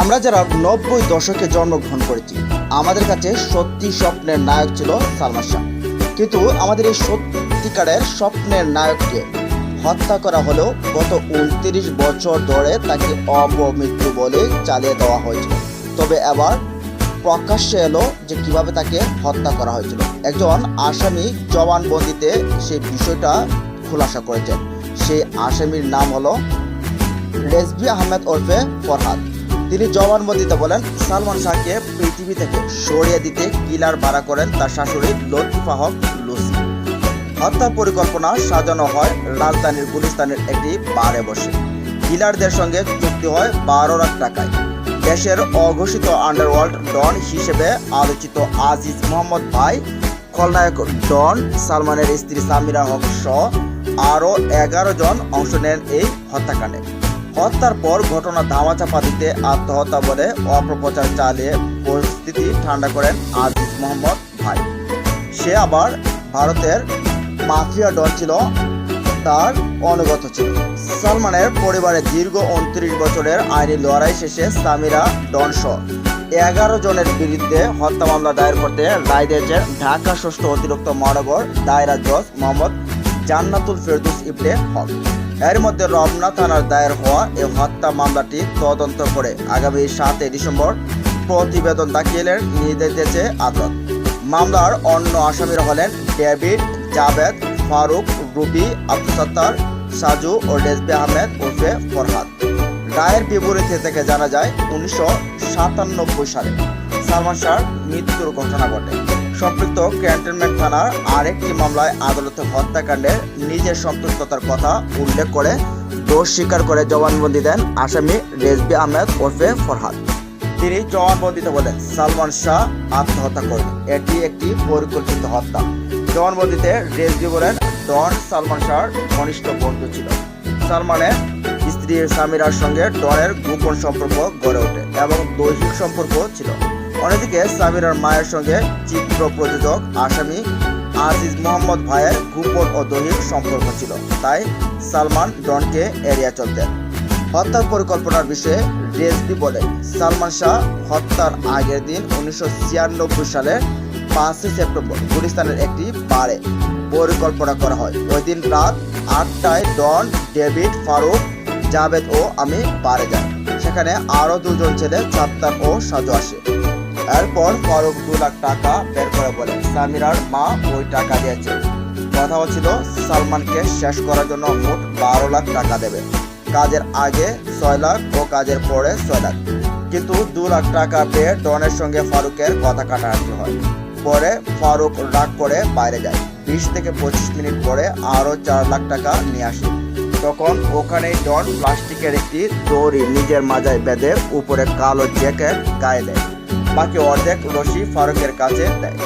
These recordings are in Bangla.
আমরা যারা নব্বই দশকে জন্মগ্রহণ করেছি, আমাদের কাছে সত্যি স্বপ্নের নায়ক ছিল সালমান শাহ। কিন্তু আমাদের এই সত্যিকারের স্বপ্নের নায়ককে হত্যা করা হলেও গত উনত্রিশ বছর ধরে তাকে অপমৃত্যু বলে চালিয়ে দেওয়া হয়েছিল। তবে এবার প্রকাশ্যে এলো যে কীভাবে তাকে হত্যা করা হয়েছিল। একজন আসামি জবানবন্দিতে সেই বিষয়টা খোলাসা করেছেন সেই আসামির নাম হলো রেজবি আহমেদ ওরফে ফরহাদ। তিনি জবানবন্দিতে বলেন, সালমান শাহকে পৃথিবী থেকে সরিয়ে দিতে কিলার ভাড়া করেন তার শাশুড়ি লতিফা হক লুসি। হত্যার পরিকল্পনা সাজানো হয় রাজধানীর গুলিস্তানের একটি বারে বসে। কিলারদের সঙ্গে চুক্তি হয় বারো লাখ টাকায়। দেশের অঘোষিত আন্ডারওয়ার্ল্ড ডন হিসেবে আলোচিত আজিজ মোহাম্মদ ভাই, খলনায়ক ডন, সালমানের স্ত্রী সামিরা হক সহ আরও এগারো জন অংশ নেন এই হত্যাকাণ্ডে। হত্যার পর ঘটনা ধামাচাপা দিতে আত্মহত্যা বলে অপপ্রচার চালিয়ে পরিস্থিতি ঠান্ডা করেন আজিজ মোহাম্মদ ভাই। সে আবার ভারতের মাফিয়া ডন ছিল, তার অনুগত ছিল। সালমানের পরিবারে দীর্ঘ উনত্রিশ বছরের আইনি লড়াই শেষে সামিরা ডন সহ এগারো জনের বিরুদ্ধে হত্যা মামলা দায়ের করতে রায় দিয়েছেন ঢাকা ষষ্ঠ অতিরিক্ত মহানগর দায়রা জজ মোহাম্মদ জান্নাতুল ফেরদুস ইবনে হক। এর মধ্যে রমনা থানার দায়ের হওয়া এই হত্যা মামলাটি তদন্ত করে আগামী সাতই ডিসেম্বর প্রতিবেদন দাখিলের নির্দেশ দিয়েছে আদালত। মামলার অন্য আসামিরা হলেন ডেভিড জাভেদ, ফারুক, রুবি, আব্দুল সত্তার, সাজু ও রেজবি আহমেদ ওরফে ফরহাদ। রায়ের বিপরীতে থেকে জানা যায়, উনিশশো সাতানব্বই সালে সালমান শাহর মৃত্যুর ঘটনা ঘটে। সম্পৃক্ত ক্যান্টনমেন্ট থানার আরেকটি মামলায় আদালতে হত্যাকাণ্ডে নিজের সম্পৃক্ততার কথা উল্লেখ করে দোষ স্বীকার করে জবানবন্দি দেন আসামি রেজবি আহমেদ ওরফে ফরহাদ। তিনি জবানবন্দিতে বলেন, সালমান শাহ আত্মহত্যা করেন। এটি একটি পরিকল্পিত হত্যা। জবানবন্দিতে রেজবি বলেন, ডন সালমান শাহর ঘনিষ্ঠ বন্ধু ছিল। সালমানের স্ত্রী সামিরার সঙ্গে ডনের গোপন সম্পর্ক গড়ে ওঠে এবং দৈহিক সম্পর্ক ছিল। অন্যদিকে সামিরার মায়ের সঙ্গে চিত্র প্রযোজক আসামি আজিজ মোহাম্মদ ভাইয়ের গোপন ও দৈহিক সম্পর্ক ছিল। তাই সালমান ডনকে এড়িয়ে চলতেন। হত্যার পরিকল্পনার বিষয়ে রেজবি বলেন, সালমান শাহ হত্যার আগের দিন উনিশশো ছিয়ানব্বই সালের পাঁচই সেপ্টেম্বর গুলিস্তানের একটি বারে পরিকল্পনা করা হয়। ওই দিন রাত আটটায় ডন, ডেভিড, ফারুক, জাভেদ ও আমি বারে যাই। সেখানে আরও দুজন ছেলে সাত্তার ও সাজু আসে। এরপর ফারুক দু লাখ টাকা বের করে বলে, সামিরার মা ওই টাকা দিয়েছে। কথা হচ্ছিল, সালমানকে শেষ করার জন্য মোট বারো লাখ টাকা দেবে। কাজের আগে ছয় লাখ ও কাজের পরে ছয় লাখ। কিন্তু দু লাখ টাকা পেয়ে ডনের সঙ্গে ফারুকের কথা কাটাকাটি হয়। পরে ফারুক রাগ করে বাইরে যায়। বিশ থেকে পঁচিশ মিনিট পরে আরও চার লাখ টাকা নিয়ে আসে। তখন ওখানেই ডন প্লাস্টিকের একটি দড়ি নিজের মাজায় বেঁধে উপরে কালো জ্যাকেট গায়ে দেয়। বাকি অর্ধেক রশি ফারুকের কাছে দেয়।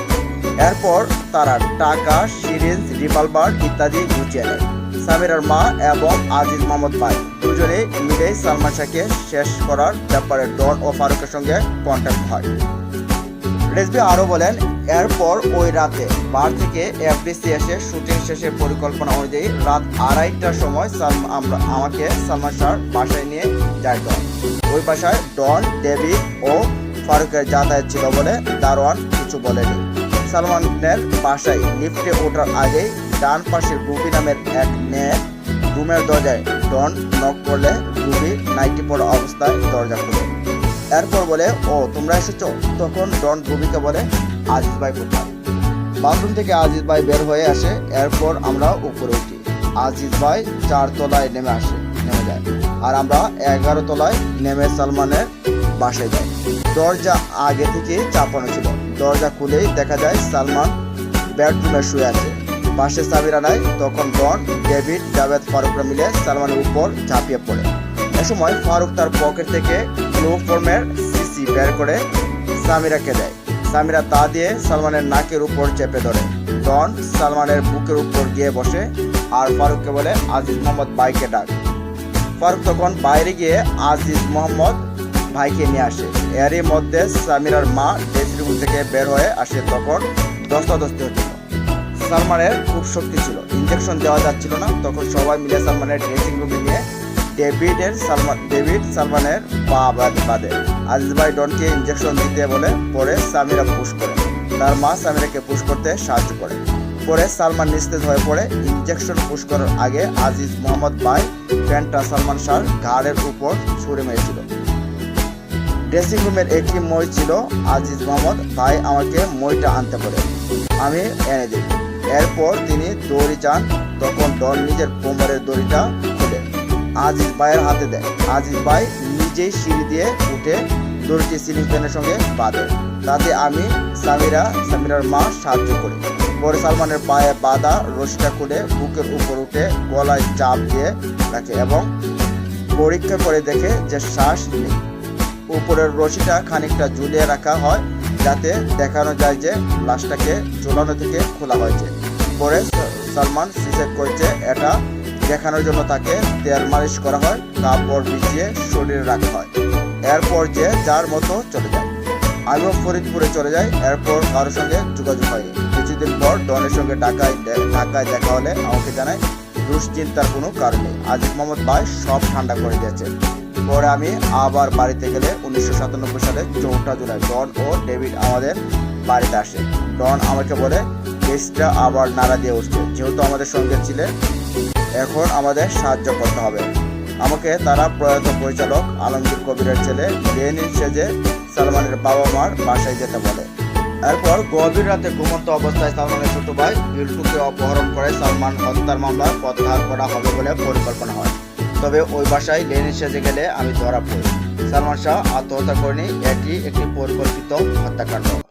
এরপর তারা টাকা, সিরিঞ্জ, রিভলভার ইত্যাদি গুছিয়ে নেয়। সামিরার মা এবং আজিজ মোহাম্মদ ভাই দুজনেই মিলেই সালমান শাহকে শেষ করার ব্যাপারে ডন ও ফারুকের সঙ্গে কন্ট্যাক্ট হয়। রেজবি আরও বলেন, এরপর ওই রাতে বার থেকে এফডিসি এসে শুটিং শেষের পরিকল্পনা অনুযায়ী রাত আড়াইটার সময় সালমা আমরা, আমাকে সালমান শাহর বাসায় নিয়ে যায় ডন। ওই বাসায় ডন, ডেভিড ও ফারুকের যাতায়াত ছিল বলে দারোয়ান কিছু বলেনি। সালমানের বাসায় লিফটে ওঠার আগেই ডান পাশে রুবি নামের এক মেয়ে রুমের দরজায় ডন নক করলে রুবি নাইটি পড়া অবস্থায় দরজা খুলে। এরপর বলে, ও, তোমরা এসেছ? তখন ডন রুবিকে বলে, আজিজ ভাই কোথায়? বাথরুম থেকে আজিজ ভাই বের হয়ে আসে, এরপর আমরা উপরে উঠি। আজিজ ভাই চার তলায় নেমে আসে, নেমে যায়। আর আমরা এগারো তলায় নেমে সালমানের বাসায় যায়। দরজা আগে থেকে চাপানো ছিল। দরজা খুলেই দেখা যায় সালমান বেডরুমে শুয়ে আছে। পাশে সাবিরা নাই, তখন ডন, ডেভিড, জাভেদ, ফারুকরা মিলে সালমানের উপর ঝাঁপিয়ে পড়ে। এ সময় ফারুক তার পকেট থেকে ক্লোফর্মের সিসি বের করে সামিরাকে দেয়। সামিরা তা দিয়ে সালমানের নাকের উপর চেপে ধরে। ডন সালমানের বুকের উপর গিয়ে বসে আর ফারুককে বলে, আজিজ মোহাম্মদ বাইকে ডাক। ফারুক তখন বাইরে গিয়ে, আজিজ মোহাম্মদ ভাইকে নিয়ে আসে। এরই মধ্যে সামিরার মা ড্রেসিং রুম থেকে বের হয়ে আসে তখন দস্তাদস্তি হচ্ছিল। সালমানের খুব শক্তি ছিল। ইঞ্জেকশন দেওয়া যাচ্ছিল না। তখন সবাই মিলে সালমানের ড্রেসিং রুমে নিয়ে ডেভিডের সালমান ডেভিড সালমানের বাদ- বাঁধে। আজিজ ভাই ডনকে ইঞ্জেকশন দিতে বলে পরে সামিরা পুশ করে। তার মা সামিরাকে পুশ করতে সাহায্য করে। পরে সালমান নিস্তেজ হয়ে পড়ে। ইঞ্জেকশন পুশ করার আগে আজিজ মোহাম্মদ ভাই প্যান্টটা সালমান শাহর ঘাড়ের উপর ছুঁড়ে মেরেছিল। ড্রেসিং রুমের একটি মই ছিল আজিজ মোহাম্মদ। ভাই আমাকে মইটা আনতে বলে। আমি এনে দিই। এরপর তিনি দড়ি চান, তখন ডন নিজের কোমরের দড়িটা খুলে। আজিজ ভাইয়ের হাতে দেয়। আজিজ ভাই নিজেই সিঁড়ি দিয়ে উঠে দড়িটি সিলিং ফ্যানের সঙ্গে বাঁধে। তাতে আমি সামিরা, সামিরার মা সাহায্য করি। পরে সালমানের পায়ে বাঁধা রশিটা খুলে বুকের উপর উঠে গলায় চাপ দিয়ে রাখে এবং পরীক্ষা করে দেখে যে শ্বাস নেই। উপরের রশিটা খানিকটা ঝুলিয়ে রাখা হয়, যাতে দেখানো যায় যে লাশটাকে ঝুলানো থেকে খোলা হয়েছে। পরে সালমান সুইসাইড করেছে, এটা দেখানোর জন্য তাকে তেল মালিশ করা হয়, কাপড় বিছিয়ে শরীরে রাখা হয়। এরপর যে যার মতো চলে যায়। আমিও ফরিদপুরে চলে যাই, এরপর কারোর সঙ্গে যোগাযোগ হয়নি কিছুদিন পর ডনের সঙ্গে ঢাকায় ঢাকায় দেখা হলে আমাকে জানায়, দুশ্চিন্তার কোনো কারণ নেই। আজিজ মোহাম্মদ ভাই সব ঠান্ডা করে দিয়েছে। পরে আমি আবার বাড়িতে গেলে উনিশশো সাতানব্বই সালে চৌঠা জুলাই ডন ও ডেভিড আমাদের বাড়িতে আসে। ডন আমাকে বলে, কেসটা আবার নাড়া দিয়ে উঠছে। যেহেতু আমাদের সঙ্গে ছিলে, এখন আমাদের সাহায্য করতে হবে। আমাকে তারা প্রয়াত পরিচালক আলমগীর কবিরের ছেলে লেনিন সেজে সালমানের বাবা মার বাসায় যেতে বলে। এরপর গভীর রাতে ঘুমন্ত অবস্থায় সালমানের ছোট ভাই বিল্টুকে অপহরণ করে সালমান হত্যার মামলা প্রত্যাহার করা হবে বলে পরিকল্পনা হয়। তবে ওই বাসায় লেনে সেজে গেলে আমি ধরা পড়ি। সালমান শাহ আত্মহত্যা করেনি এটি একটি পরিকল্পিত হত্যাকাণ্ড।